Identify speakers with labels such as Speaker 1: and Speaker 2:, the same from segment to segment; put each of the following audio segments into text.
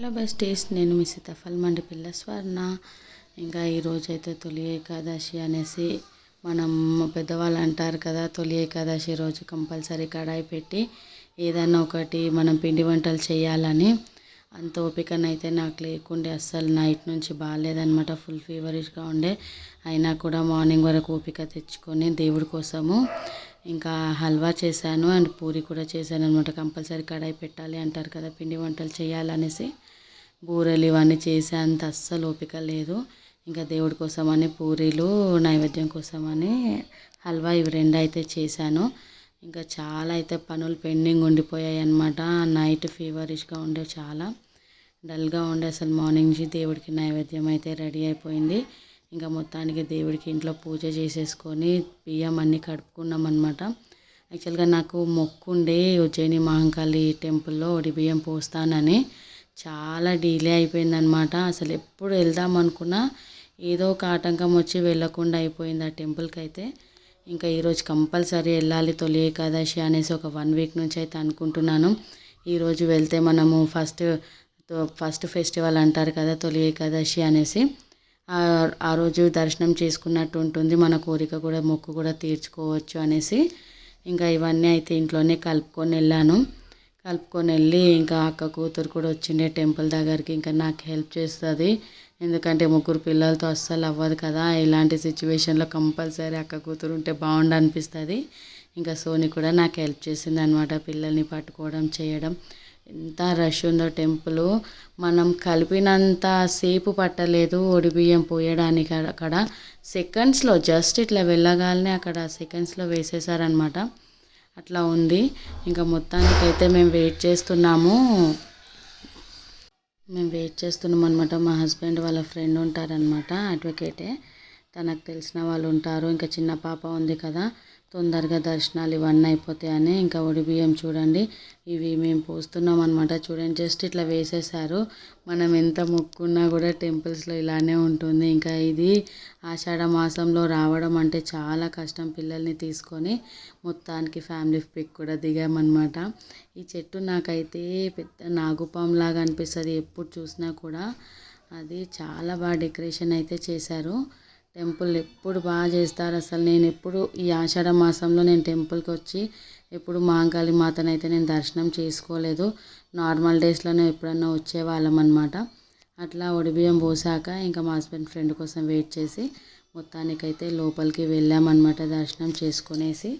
Speaker 1: Hello besties నేను మీ సీతాఫల్ మండి పిల్ల. స్వర్ణ ఇంకా ఈరోజు అయితే తొలి ఏకాదశి అనేసి మనం పెద్దవాళ్ళు అంటారు కదా తొలి ఏకాదశి రోజు కంపల్సరీ కడాయి పెట్టి ఏదైనా ఒకటి మనం పిండి వంటలు చేయాలని అంత ఓపికనైతే నాకు లేకుండే అస్సలు నైట్ నుంచి బాగాలేదనమాట ఫుల్ ఫీవరిష్గా ఉండే. అయినా కూడా మార్నింగ్ వరకు ఓపిక తెచ్చుకొని దేవుడి కోసము ఇంకా హల్వా చేశాను అండ్ పూరి కూడా చేశాను అనమాట కంపల్సరీ కడాయి పెట్టాలి అంటారు కదా పిండి వంటలు చేయాలనేసి. బూరెలు ఇవన్నీ చేసే అంత అస్సలు ఓపిక లేదు. ఇంకా దేవుడి కోసమని పూరీలు నైవేద్యం కోసమని హల్వా ఇవి రెండు అయితే చేశాను. ఇంకా చాలా అయితే పనులు పెండింగ్ ఉండిపోయాయి అనమాట నైట్ ఫీవరిష్గా ఉండే చాలా. డల్గా ఉండే అసలు మార్నింగ్ నుంచి దేవుడికి నైవేద్యం అయితే రెడీ అయిపోయింది. ఇంకా మొత్తానికి దేవుడికి ఇంట్లో పూజ చేసేసుకొని బియ్యం అన్నీ కడుపుకున్నాం అనమాట యాక్చువల్గా నాకు మొక్కుండే ఉజ్జయిని మహంకాళి టెంపుల్లో ఒడి బియ్యం పోస్తానని చాలా డిలే అయిపోయిందనమాట అసలు ఎప్పుడు వెళ్దాం అనుకున్నా ఏదో ఒక ఆటంకం వచ్చి వెళ్ళకుండా అయిపోయింది ఆ టెంపుల్కి అయితే ఇంకా ఈరోజు కంపల్సరీ వెళ్ళాలి తొలి ఏకాదశి అనేసి ఒక వన్ వీక్ నుంచి అయితే అనుకుంటున్నాను. ఈరోజు వెళ్తే మనము ఫస్ట్ ఫస్ట్ ఫెస్టివల్ అంటారు కదా తొలి ఏకాదశి అనేసి. ఆ రోజు దర్శనం చేసుకున్నట్టు ఉంటుంది. మన కోరిక కూడా మొక్కు కూడా తీర్చుకోవచ్చు అనేసి ఇంకా ఇవన్నీ అయితే ఇంట్లోనే కలుపుకొని వెళ్ళాను. కలుపుకొని వెళ్ళి ఇంకా అక్క కూతురు కూడా వచ్చిండే టెంపుల్ దగ్గరికి ఇంకా నాకు హెల్ప్ చేస్తుంది. ఎందుకంటే ముగ్గురు పిల్లలతో అస్సలు అవ్వదు కదా. ఇలాంటి సిచ్యువేషన్లో కంపల్సరీ అక్క కూతురు ఉంటే బాగుండు అనిపిస్తుంది. ఇంకా సోని కూడా నాకు హెల్ప్ చేసింది అనమాట పిల్లల్ని పట్టుకోవడం చేయడం. ఎంత రష్ ఉందో టెంపుల్. మనం కలిపినంత సేపు పట్టలేదు బియ్యం పోయడానికి అక్కడ. సెకండ్స్లో జస్ట్ ఇట్లా వెళ్ళగానే అక్కడ సెకండ్స్లో వేసేసారనమాట అట్లా ఉంది. ఇంకా మొత్తానికైతే మేము వెయిట్ చేస్తున్నాము. మేము వెయిట్ చేస్తున్నాం అనమాట మా హస్బెండ్ వాళ్ళ ఫ్రెండ్ ఉంటారనమాట అడ్వకేటే. తనకు తెలిసిన వాళ్ళు ఉంటారు. ఇంకా చిన్న పాప ఉంది కదా. తొందరగా దర్శనాలు ఇవన్నీ అయిపోతాయని ఇంకా ఒడి బియ్యం చూడండి. ఇవి మేము పోస్తున్నాం అనమాట చూడండి జస్ట్ ఇట్లా వేసేసారు. మనం ఎంత మొక్కున్నా కూడా టెంపుల్స్లో ఇలానే ఉంటుంది. ఇంకా ఇది ఆషాఢ మాసంలో రావడం అంటే చాలా కష్టం పిల్లల్ని తీసుకొని మొత్తానికి ఫ్యామిలీ పిక్ కూడా దిగామన్నమాట. ఈ చెట్టు నాకైతే పెద్ద నాగుపాం లాగా అనిపిస్తుంది. ఎప్పుడు చూసినా కూడా. అది చాలా బాగా డెకరేషన్ అయితే చేశారు. టెంపుల్ ఎప్పుడు బాగా చేస్తారు అసలు. నేను ఎప్పుడు ఈ ఆషాఢ మాసంలో నేను టెంపుల్కి వచ్చి ఎప్పుడు మాంకాళి మాతను అయితే నేను దర్శనం చేసుకోలేదు. నార్మల్ డేస్లోనే ఎప్పుడన్నా వచ్చేవాళ్ళం అనమాట అట్లా ఒడిబియ్యం పోసాక ఇంకా మా హస్బెండ్ ఫ్రెండ్ కోసం వెయిట్ చేసి మొత్తానికైతే లోపలికి వెళ్ళామన్నమాట దర్శనం చేసుకునేసి.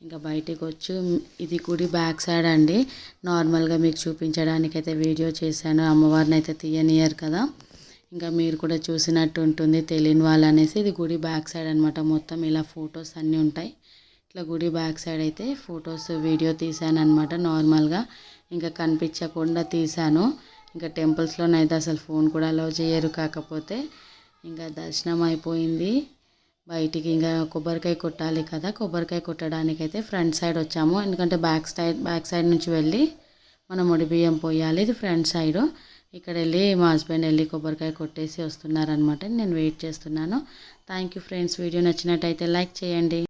Speaker 1: ఇంకా బయటికి వచ్చి ఇది గుడి బ్యాక్ సైడ్ అండి. నార్మల్గా మీకు చూపించడానికైతే వీడియో చేశాను. అమ్మవారిని అయితే తీయనియరు కదా. ఇంకా మీరు కూడా చూసినట్టు ఉంటుంది తెలియని వాళ్ళు అనేసి ఇది గుడి బ్యాక్ సైడ్ అనమాట మొత్తం ఇలా ఫొటోస్ అన్నీ ఉంటాయి. ఇట్లా గుడి బ్యాక్ సైడ్ అయితే ఫొటోస్ వీడియో తీసాను అనమాట నార్మల్గా. ఇంకా కనిపించకుండా తీసాను ఇంకా టెంపుల్స్లోనైతే అసలు ఫోన్ కూడా అలౌ చేయరు కాకపోతే. ఇంకా దర్శనం అయిపోయింది. బయటికి ఇంకా కొబ్బరికాయ కొట్టాలి కదా కొబ్బరికాయ కొట్టడానికైతే ఫ్రంట్ సైడ్ వచ్చాము. ఎందుకంటే బ్యాక్ సైడ్ బ్యాక్ సైడ్ నుంచి వెళ్ళి మనం ముడి బియ్యం పోయాలి ఇది ఫ్రంట్ సైడ్. ఇక్కడ వెళ్ళి మా హస్బెండ్ వెళ్ళి కొబ్బరికాయ కొట్టేసి వస్తున్నారనమాట నేను వెయిట్ చేస్తున్నాను. థ్యాంక్ యూ ఫ్రెండ్స్ వీడియో నచ్చినట్టయితే లైక్ చేయండి.